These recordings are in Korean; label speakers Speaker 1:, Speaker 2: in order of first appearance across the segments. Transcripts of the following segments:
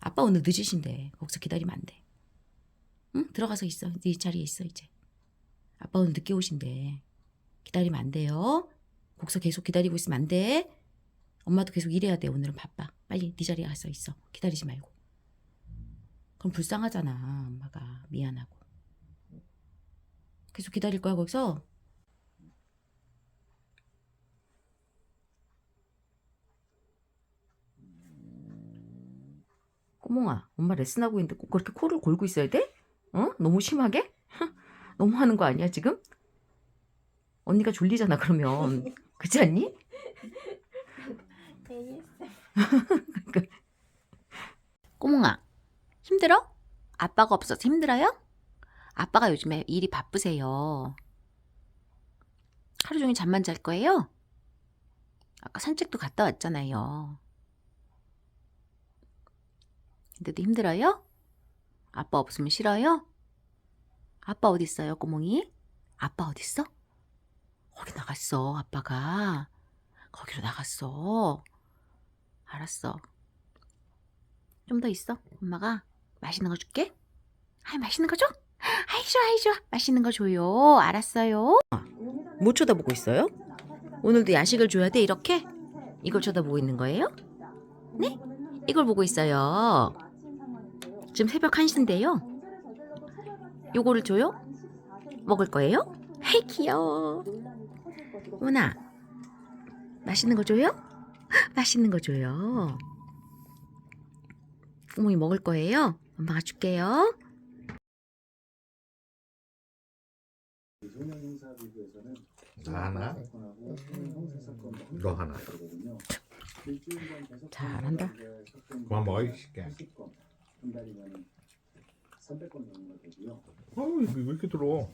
Speaker 1: 아빠 오늘 늦으신데 거기서 기다리면 안 돼. 응? 들어가서 있어. 네 자리에 있어 이제. 아빠 오늘 늦게 오신대. 기다리면 안 돼요. 거기서 계속 기다리고 있으면 안 돼. 엄마도 계속 일해야 돼. 오늘은 바빠. 빨리 네 자리에 가서 있어. 기다리지 말고. 그럼 불쌍하잖아. 엄마가 미안하고. 계속 기다릴 거야 거기서. 꼬몽아, 엄마 레슨하고 있는데 꼭 그렇게 코를 골고 있어야 돼? 어? 너무 심하게? 너무 하는 거 아니야 지금? 언니가 졸리잖아 그러면 그렇지 않니? 꼬몽아 힘들어? 아빠가 없어서 힘들어요? 아빠가 요즘에 일이 바쁘세요. 하루 종일 잠만 잘 거예요? 아까 산책도 갔다 왔잖아요. 근데도 힘들어요? 아빠 없으면 싫어요? 아빠 어디 있어요, 꼬몽이? 아빠 어디 있어? 거기 나갔어, 아빠가. 거기로 나갔어. 알았어. 좀 더 있어. 엄마가 맛있는 거 줄게. 아이, 맛있는 거 줘? 아이, 좋아, 아이, 좋아. 맛있는 거 줘요. 알았어요. 뭐 쳐다보고 있어요? 오늘도 야식을 줘야 돼, 이렇게? 이걸 쳐다보고 있는 거예요? 네? 이걸 보고 있어요. 지금 새벽 1시인데요. 요거를 줘요? 먹을 거예요? 아이, 귀여워. 오나, 맛있는 거 줘요? 맛있는 거 줘요. 부모님 먹을 거예요? 엄마가 줄게요.
Speaker 2: 나 하나, 너 하나.
Speaker 1: 잘한다.
Speaker 2: 그만 먹어 이 새끼야. 어우 이거 왜 이렇게 들어?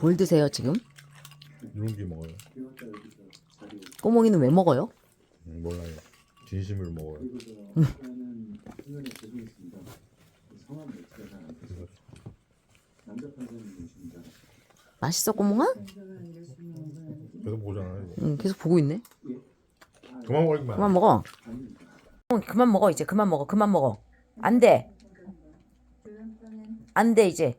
Speaker 1: 뭘 드세요, 지금?
Speaker 2: 누룽지 먹어요.
Speaker 1: 꼬몽이는 왜 먹어요?
Speaker 2: 음, 몰라요. 진심으로 먹어요.
Speaker 1: 맛있어, 꼬몽아?
Speaker 2: 계속 보잖아. 이거.
Speaker 1: 응, 계속 보고 있네.
Speaker 2: 그만 먹어 임마.
Speaker 1: 그만 먹어. 어, 그만 먹어, 이제. 그만 먹어. 그만 먹어. 안 돼. 안 돼, 이제.